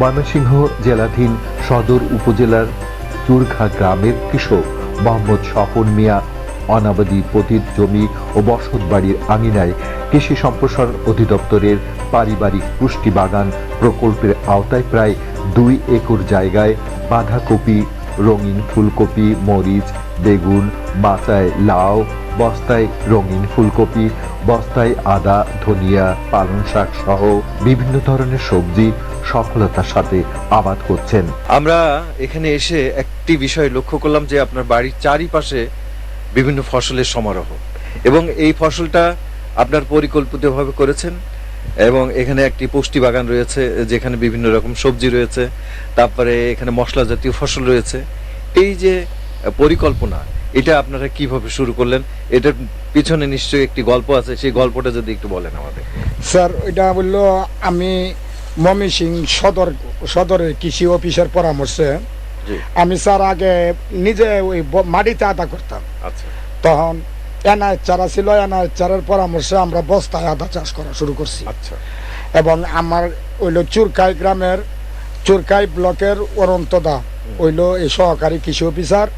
ময়মনসিংহ জেলাধীন সদর উপজেলার চুরঘা গ্রামের কৃষক মোহাম্মদ স্বপন মিয়া অনাবাদী পতিত জমি ও বসত বাড়ির আঙিনায় কৃষি সম্প্রসারণ অধিদপ্তরের পারিবারিক পুষ্টি বাগান প্রকল্পের আওতায় প্রায় দুই একর জায়গায় বাঁধাকপি, রঙিন ফুলকপি, মরিচ, বেগুন, মাচায় লাউ, বস্তায় রঙিন ফুলকপি, বস্তায় আদা, ধনিয়া, পালং শাক সহ বিভিন্ন ধরনের সবজি সফলতার সাথে আবাদ করছেন। আমরা এখানে এসে একটি বিষয় লক্ষ্য করলাম যে আপনার বাড়ির চারিপাশে বিভিন্ন ফসলের সমারোহ। এবং এই ফসলটা আপনার পরিকল্পিতভাবে করেছেন এবং এখানে একটি পুষ্টি বাগান রয়েছে যেখানে বিভিন্ন রকম সবজি রয়েছে তারপরে এখানে মশলা জাতীয় ফসল রয়েছে। এই যে পরিকল্পনা এটা আপনারা কীভাবে শুরু করলেন? এটার পিছনে নিশ্চয়ই একটি গল্প আছে সেই গল্পটা যদি একটু বলেন আমাদের। স্যার এটা বলল আমি মমি সিং সদর সদরের কৃষি অফিসের পরামর্শে আমি স্যার আগে নিজে ওই মাটিতে আদা করতাম। আচ্ছা। তখন এনআই চারা ছিল এনআই চারার পরামর্শে আমরা বস্তায় আদা চাষ করা শুরু করছি। আচ্ছা। এবং আমার ওইলো চুরকাই গ্রামের চুরকাই ব্লকের অরন্তদা ওইলো এই সহকারী কৃষি অফিসার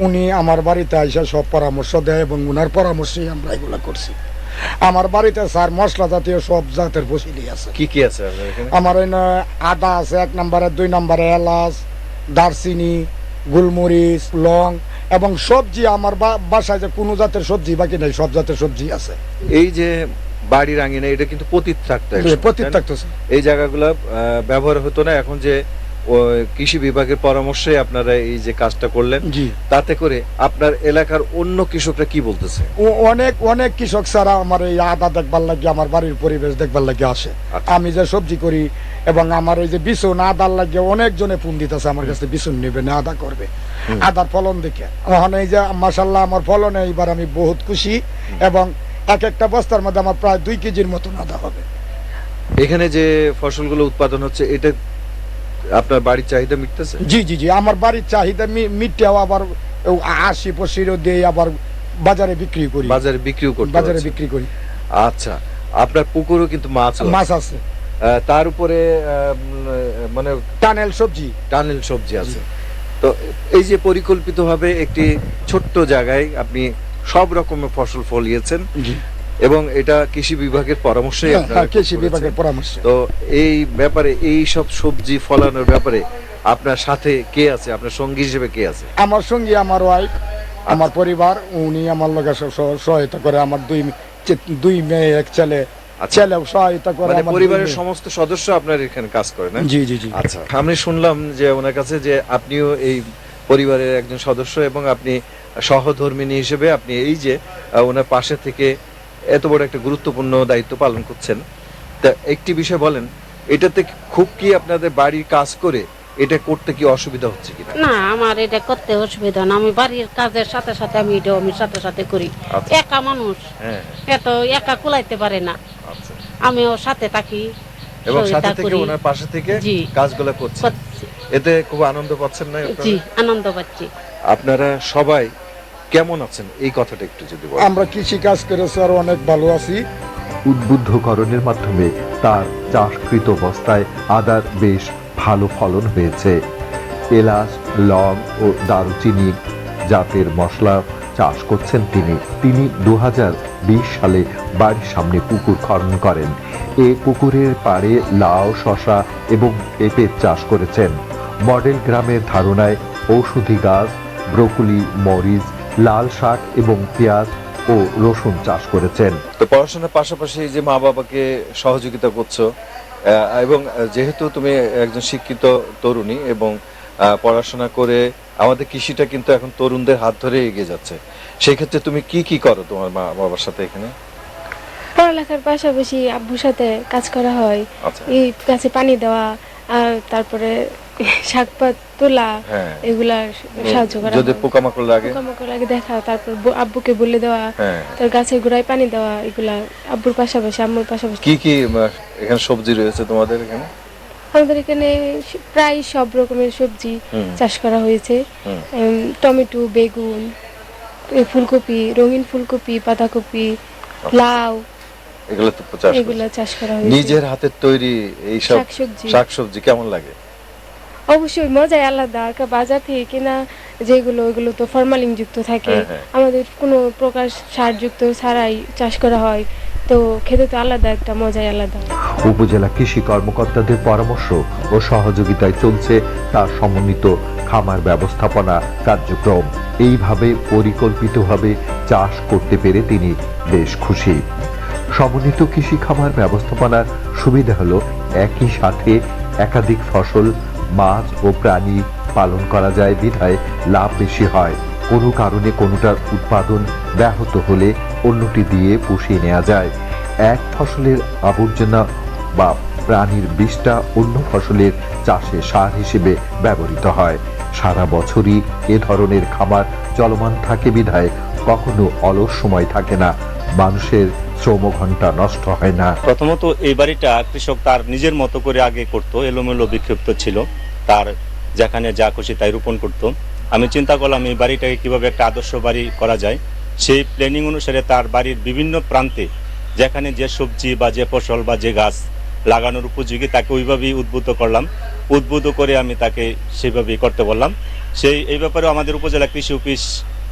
উনি আমার বাড়িতে আইসা সব পরামর্শ দেয় এবং উনার পরামর্শেই আমরা এগুলো করছি। আমার বাড়িতে স্যার মশলা জাতীয় সব জাতের ফসিলি আছে। কি কি আছে আমার ওই আদা আছে এক নম্বরে দুই নম্বরে এলাচ দারচিনি গোলমরিচ লং এবং সবজি আমার বা- বাসায় যে কোনো জাতের সবজি বাকি নাই সব জাতের সবজি আছে। এই যে বাড়ির আঙিনা এটা কিন্তু পতিত থাকতো তাই না? এই জায়গাগুলো ব্যবহার হতো না এখন যে কৃষি বিভাগের পরামর্শে আপনারা এই যে কাজটা করলেন তাতে করে আপনার এলাকার অন্য কৃষকরা কি বলতেছে? অনেক অনেক কৃষক ছাড়া আমার এই আদা দেখবার লাগে আমার বাড়ির পরিবেশ দেখবার লাগে আসে। আচ্ছা। আমি যে সবজি করি এবং আমার এই যে বিছুন আদার লাগে অনেক জনে ফোন দিতেছে আমার কাছে বিছুন নেবে না আদা করবে। আদার ফলন দেখে। ওখানে এই যে মাসাল্লাহ আমার ফলনে এইবার আমি বহুত খুশি এবং এক একটা বস্তার মধ্যে আমার প্রায় দুই কেজির মতন আদা হবে। এখানে যে ফসলগুলো উৎপাদন হচ্ছে এটা আপনার বাড়ির চাহিদা মিটতেছে? জি জি জি আমার বাড়ির চাহিদা মি- মিটেও আবার আশি পঁচিশও দিয়ে আবার বাজারে বিক্রি করি। বাজারে বিক্রিও করি বাজারে বিক্রি করি। আচ্ছা আপনার পুকুরও কিন্তু মাছ মাছ আছে। তার উপরে মানে টানেল সবজি। টানেল সবজি আছে। তো এই যে পরিকল্পিতভাবে একটি ছোট্ট জায়গায় আপনি সব রকমের ফসল ফলিয়েছেন। এবং এটা কৃষি বিভাগের পরামর্শে হ্যাঁ, হ্যাঁ, কৃষি বিভাগের পরামর্শ। তো এই ব্যাপারে এই সব সবজি ফলানোর ব্যাপারে আপনার সাথে কে আছে? আপনার সঙ্গী হিসেবে কে আছে? আমার সঙ্গে আমার ওয়াইফ আমার পরিবার উনি আমার লোকে সহায়তা করে আমার দুই দুই মেয়ে এক ছেলে। আচ্ছা। ছেলেও সহায়তা করে মানে পরিবারের সমস্ত সদস্য আপনার এখানে কাজ করে না? জি জি জি। আচ্ছা আমি শুনলাম যে ওনার কাছে যে আপনিও এই পরিবারের একজন সদস্য এবং আপনি সহধর্মিনী হিসেবে আপনি এই যে ওনার পাশে থেকে এত বড় একটা গুরুত্বপূর্ণ দায়িত্ব পালন করছেন। তা একটি বিষয় বলেন এটাতে খুব কি আপনাদের বাড়ির কাজ করে এটা করতে কি অসুবিধা হচ্ছে কিনা? না আমার এটা করতে অসুবিধা না। আমি বাড়ির কাজের সাথে সাথে আমি এটাও আমি সাথে সাথে করি। আচ্ছা। একা মানুষ হ্যাঁ। এত একা কুলাইতে পারে না। আচ্ছা। আমিও সাথে থাকি এবং সাথে থেকে ওনার পাশে থেকে। কাজগুলো করছেন। করছি। এতে খুব আনন্দ পাচ্ছেন না? জি আনন্দ পাচ্ছি। আপনারা সবাই কেমন আছেন? এই কথাটা একটু যদি বলেন। আমরা কৃষি কাজ করে স্যার অনেক ভালো আছি। উদ্বুদ্ধকরণের মাধ্যমে তার চাষকৃত অবস্থায় আদার বেশ ভালো ফলন হয়েছে। এলাচ লং ও দারুচিনি জাতের মশলা চাষ করছেন তিনি। তিনি দু হাজার বিশ সালে বাড়ির সামনে পুকুর খনন করেন। এ পুকুরের পাড়ে লাউ শশা এবং পেঁপের চাষ করেছেন। মডেল গ্রামের ধারণায় ঔষধি গাছ ব্রকুলি মরিচ লাল শাক এবং পেঁয়াজ ও রসুন চাষ করেছেন। তো পড়াশোনার পাশাপাশি যে মা বাবাকে সহযোগিতা করছ আহ, এবং যেহেতু তুমি একজন শিক্ষিত তরুণী এবং পড়াশোনা করে আমাদের কৃষিটা কিন্তু এখন তরুণদের হাত ধরে এগিয়ে যাচ্ছে সেই ক্ষেত্রে তুমি কি কি করো তোমার মা বাবার সাথে এখানে? পড়ালেখার পাশাপাশি আব্বুর সাথে কাজ করা হয় আচ্ছা। এই গাছে পানি দেওয়া আর তারপরে শাক পাত তোলা হ্যাঁ। এগুলা সাহায্য করা যদি পোকামাকড় লাগে। পোকামাকড় আগে দেখা তারপর আব্বুকে বলে দেওয়া হ্যাঁ। তার গাছের গোড়ায় পানি দেওয়া এগুলা আব্বুর পাশাপাশি আম্মুর পাশাপাশি। কি কি এখানে সবজি রয়েছে তোমাদের এখানে? আমাদের এখানে প্রায় সব রকমের সবজি চাষ করা হয়েছে। টমেটো বেগুন ফুলকপি রঙিন ফুলকপি বাঁধাকপি লাউ এগুলো তো চাষ এগুলো চাষ করা হয়েছে। নিজের হাতের তৈরি এইসব শাকসবজি। শাকসবজি কেমন লাগে? অবশ্যই মজাই আলাদা আর কা- বাজার থেকে কেনা যেগুলো ওগুলো তো ফরমালিন যুক্ত থাকে। হ্যাঁ, হ্যাঁ। আমাদের কোনো প্রকার সার যুক্ত ছাড়াই চাষ করা হয়। তো খেতে তো আলাদা একটা মজাই আলাদা। উপজেলা কৃষি কর্মকর্তাদের পরামর্শ ও সহযোগিতায় চলছে তার সমন্বিত খামার ব্যবস্থাপনা কার্যক্রম। এইভাবে পরিকল্পিতভাবে চাষ করতে পেরে তিনি বেশ খুশি। সমন্বিত কৃষি খামার ব্যবস্থাপনার সুবিধা হলো একই সাথে একাধিক ফসল মাছ ও প্রাণী পালন করা যায়, বিধায় লাভ বেশি হয়। কোনো কারণে কোনোটার উৎপাদন ব্যাহত হলে অন্যটি দিয়ে পুষিয়ে নেওয়া যায়। এক ফসলের আবর্জনা বা প্রাণীর বিষটা অন্য ফসলের চাষে সার হিসেবে ব্যবহৃত হয়। সারা বছরই এ ধরনের খামার চলমান থাকে, বিধায় কখনো অলস সময় থাকে না। মানুষের শ্রমঘণ্টা নষ্ট হয় না। প্রথমত এই বাড়িটা কৃষক তার নিজের মতো করে আগে করত, এলোমেলো বিক্ষিপ্ত ছিল। তার যেখানে যা খুশি তাই রোপণ করত। আমি চিন্তা করলাম এই বাড়িটাকে কীভাবে একটা আদর্শ বাড়ি করা যায়। সেই প্ল্যানিং অনুসারে তার বাড়ির বিভিন্ন প্রান্তে যেখানে যে সবজি বা যে ফসল বা যে গাছ লাগানোর উপযোগী তাকে ওইভাবেই উদ্বুদ্ধ করলাম। উদ্বুদ্ধ করে আমি তাকে সেইভাবেই করতে বললাম। সেই, এই ব্যাপারেও আমাদের উপজেলা কৃষি অফিস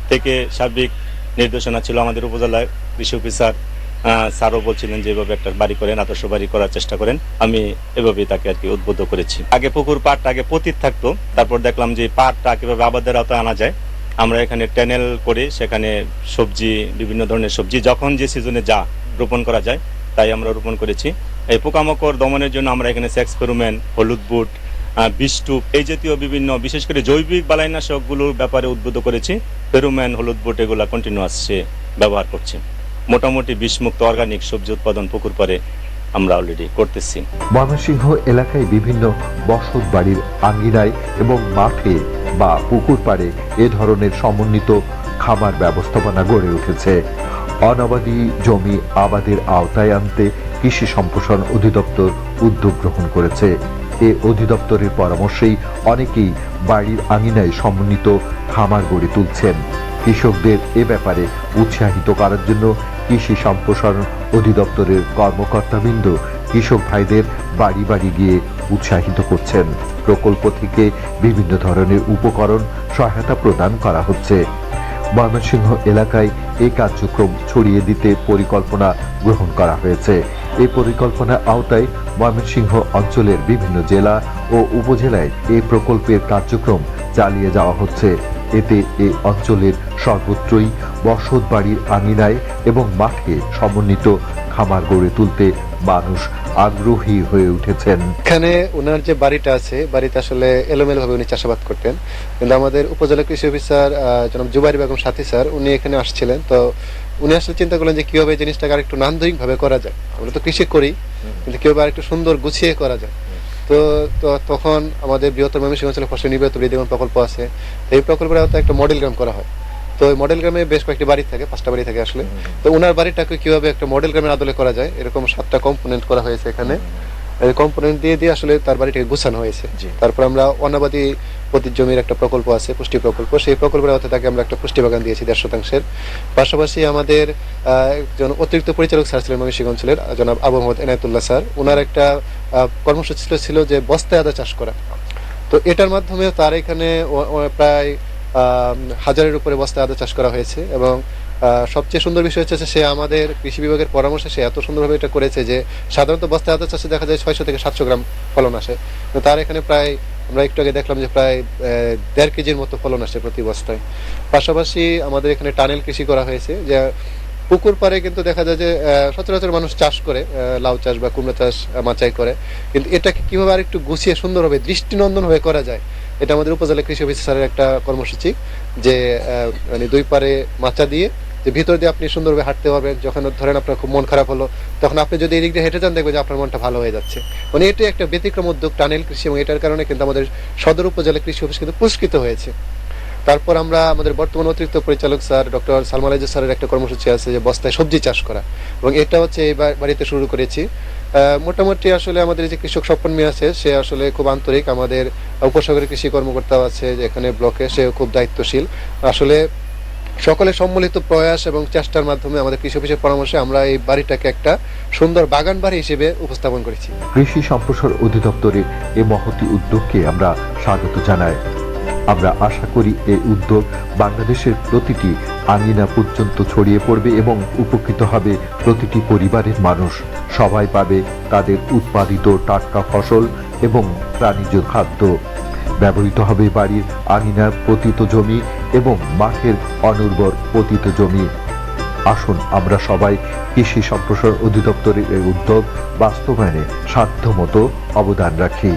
থেকে সার্বিক নির্দেশনা ছিল। আমাদের উপজেলা কৃষি অফিসার স্যারও বলছিলেন যে এভাবে একটা বাড়ি করেন, আদর্শ বাড়ি করার চেষ্টা করেন। আমি এভাবেই তাকে আর কি উদ্বুদ্ধ করেছি। আগে পুকুর পাড়টা আগে পতিত থাকতো, তারপর দেখলাম যে পাড়টা কীভাবে আবাদের আওতায় আনা যায়। আমরা এখানে ট্যানেল করে সেখানে সবজি, বিভিন্ন ধরনের সবজি, যখন যে সিজনে যা রোপণ করা যায়, তাই আমরা রোপণ করেছি। এই পোকামাকড় দমনের জন্য আমরা এখানে সেক্স ফেরোমেন হলুদ বুট বিষটুপ এই জাতীয় বিভিন্ন, বিশেষ করে জৈবিক বালাইনাশকগুলোর ব্যাপারে উদ্বুদ্ধ করেছি। ফেরোমেন, হলুদ বুট এগুলা কন্টিনিউয়াস সে ব্যবহার করছে। মোটামুটি বিষমুক্ত অর্গানিক সবজি উৎপাদন পুকুর পারে আমরা অলরেডি করতেছি। ময়মনসিংহ এলাকায় বিভিন্ন বসত বাড়ির আঙ্গিনায় এবং মাঠে বা পুকুর পাড়ে এ ধরনের সমন্বিত খামার ব্যবস্থাপনা গড়ে উঠেছে। অনাবাদী জমি আবাদের আওতায় আনতে কৃষি সম্প্রসারণ অধিদপ্তর উদ্যোগ গ্রহণ করেছে। এ অধিদপ্তরের পরামর্শেই অনেকেই বাড়ির আঙিনায় সমন্বিত খামার গড়ে তুলছেন। কৃষকদের এ ব্যাপারে উৎসাহিত করার জন্য কৃষি সম্প্রসারণ অধিদপ্তরের কর্মকর্তাবৃন্দ কৃষক ভাইদের বাড়ি বাড়ি গিয়ে উৎসাহিত করছেন। প্রকল্প থেকে বিভিন্ন ধরনের উপকরণ সহায়তা প্রদান করা হচ্ছে। ময়মনসিংহ এলাকায় এই কার্যক্রম ছড়িয়ে দিতে পরিকল্পনা গ্রহণ করা হয়েছে। এই পরিকল্পনার আওতায় ময়মনসিংহ অঞ্চলের বিভিন্ন জেলা ও উপজেলায় এই প্রকল্পের কার্যক্রম চালিয়ে যাওয়া হচ্ছে। এতে এই অঞ্চলের সর্বত্রই বসত বাড়ির আঙিনায় এবং মাঠে সমন্বিত খামার গড়ে তুলতে মানুষ আগ্রহী হয়ে উঠেছেন। এখানে ওনার যে বাড়িটা আছে, বাড়িতে আসলে এলোমেলো ভাবে উনি চাষাবাদ করতেন। কিন্তু আমাদের উপজেলা কৃষি অফিসার জনাব জুবাইর বেগম সাথী স্যার, উনি এখানে আসছিলেন। তো উনি আসলে চিন্তা করলেন যে কীভাবে জিনিসটাকে আরেকটু নান্দনিক ভাবে করা যায়। আমরা তো কৃষি করি, কিন্তু কীভাবে আরেকটু সুন্দর গুছিয়ে করা যায়। তো তখন আমাদের বৃহত্তর ময়মনসিংহ অঞ্চলে ফসল নির্বাহিত বৃদ্ধিগণ প্রকল্প আছে। এই প্রকল্পের আওতায় একটা মডেল গ্রাম করা হয়। তো ওই মডেল গ্রামে বেশ কয়েকটি বাড়ি থাকে, পাঁচটা বাড়ি থাকে আসলে। তো ওনার বাড়িটাকে কীভাবে একটা মডেল গ্রামের আদলে করা যায়, এরকম সাতটা কম্পোনেন্ট করা হয়েছে এখানে। কম্পোনেন্ট দিয়ে দিয়ে আসলে তার বাড়িটাকে গুছানো হয়েছে। তারপর আমরা অনাবাদী পতির জমির একটা প্রকল্প আছে পুষ্টি প্রকল্প। সেই প্রকল্পের আওতায় তাকে আমরা একটা পুষ্টি বাগান দিয়েছি দেড় শতাংশের। পাশাপাশি আমাদের একজন অতিরিক্ত পরিচালক স্যার ছিলেন ময়মনসিংহ অঞ্চলের জনাব আবু মোহাম্মদ এনায়তুল্লাহ স্যার। ওনার একটা কর্মসূচি ছিল- ছিল যে বস্তায় আদা চাষ করা। তো এটার মাধ্যমে তার এখানে প্রায় হাজারের উপরে বস্তায় আদা চাষ করা হয়েছে এবং সবচেয়ে সুন্দর বিষয় হচ্ছে সে আমাদের কৃষি বিভাগের পরামর্শে সে এত সুন্দরভাবে এটা করেছে যে সাধারণত বস্তায় আদা চাষে দেখা যায় ছয়শো থেকে সাতশো গ্রাম ফলন আসে। তো তার এখানে প্রায় আমরা একটু আগে দেখলাম যে প্রায় দেড় কেজির মতো ফলন আসে প্রতি বস্তায়। পাশাপাশি আমাদের এখানে টানেল কৃষি করা হয়েছে যে পুকুর পাড়ে কিন্তু দেখা যায় যে সচরাচর মানুষ চাষ করে লাউ চাষ বা কুমড়ো চাষ মাচাই করে। কিন্তু এটাকে কীভাবে আরেকটু গুছিয়ে সুন্দরভাবে দৃষ্টিনন্দন হয়ে করা যায়, এটা আমাদের উপজেলা কৃষি অফিসারের একটা কর্মসূচি যে মানে দুই পারে মাচা দিয়ে যে ভিতর দিয়ে আপনি সুন্দরভাবে হাঁটতে পারবেন, যখন ধরেন আপনার খুব মন খারাপ হলো, তখন আপনি যদি এদিক দিয়ে হেঁটে যান, দেখবেন যে আপনার মনটা ভালো হয়ে যাচ্ছে। মানে এটাই একটা ব্যতিক্রম উদ্যোগ, টানেল কৃষি, এবং এটার কারণে কিন্তু আমাদের সদর উপজেলা কৃষি অফিস কিন্তু পুরস্কৃত হয়েছে। তারপর আমরা আমাদের বর্তমান অতিরিক্ত পরিচালক স্যার, ডক্টর সালমান আলাইজ স্যারের একটা কর্মসূচি আছে যে বস্তায় সবজি চাষ করা। এবং এটা হচ্ছে এই বাড়িতে শুরু করেছি। মোটামুটি আসলে আমাদের যে কৃষক স্বপন মিয়া আছে, সে আসলে খুব আন্তরিক। আমাদের উপসাগরের কৃষি কর্মকর্তাও আছে যে এখানে ব্লকে সে খুব দায়িত্বশীল। আসলে সকলের সম্মিলিত প্রয়াস এবং চেষ্টার মাধ্যমে আমাদের কৃষি অফিসের পরামর্শে আমরা এই বাড়িটাকে একটা সুন্দর বাগান বাড়ি হিসেবে উপস্থাপন করেছি। কৃষি সম্প্রসার অধিদপ্তরের এ মহতি উদ্যোগকে আমরা স্বাগত জানাই। আমরা আশা করি এই উদ্যোগ বাংলাদেশের প্রতিটি আঙিনা পর্যন্ত ছড়িয়ে পড়বে এবং উপকৃত হবে প্রতিটি পরিবারের মানুষ। সবাই পাবে তাদের উৎপাদিত টাটকা ফসল এবং প্রাণীজ খাদ্য। ব্যবহৃত হবে বাড়ির আঙিনার পতিত জমি এবং মাঠের অনুর্বর পতিত জমি। আসুন আমরা সবাই কৃষি সম্প্রসারণ অধিদপ্তরের এই উদ্যোগ বাস্তবায়নে সাধ্যমতো অবদান রাখি।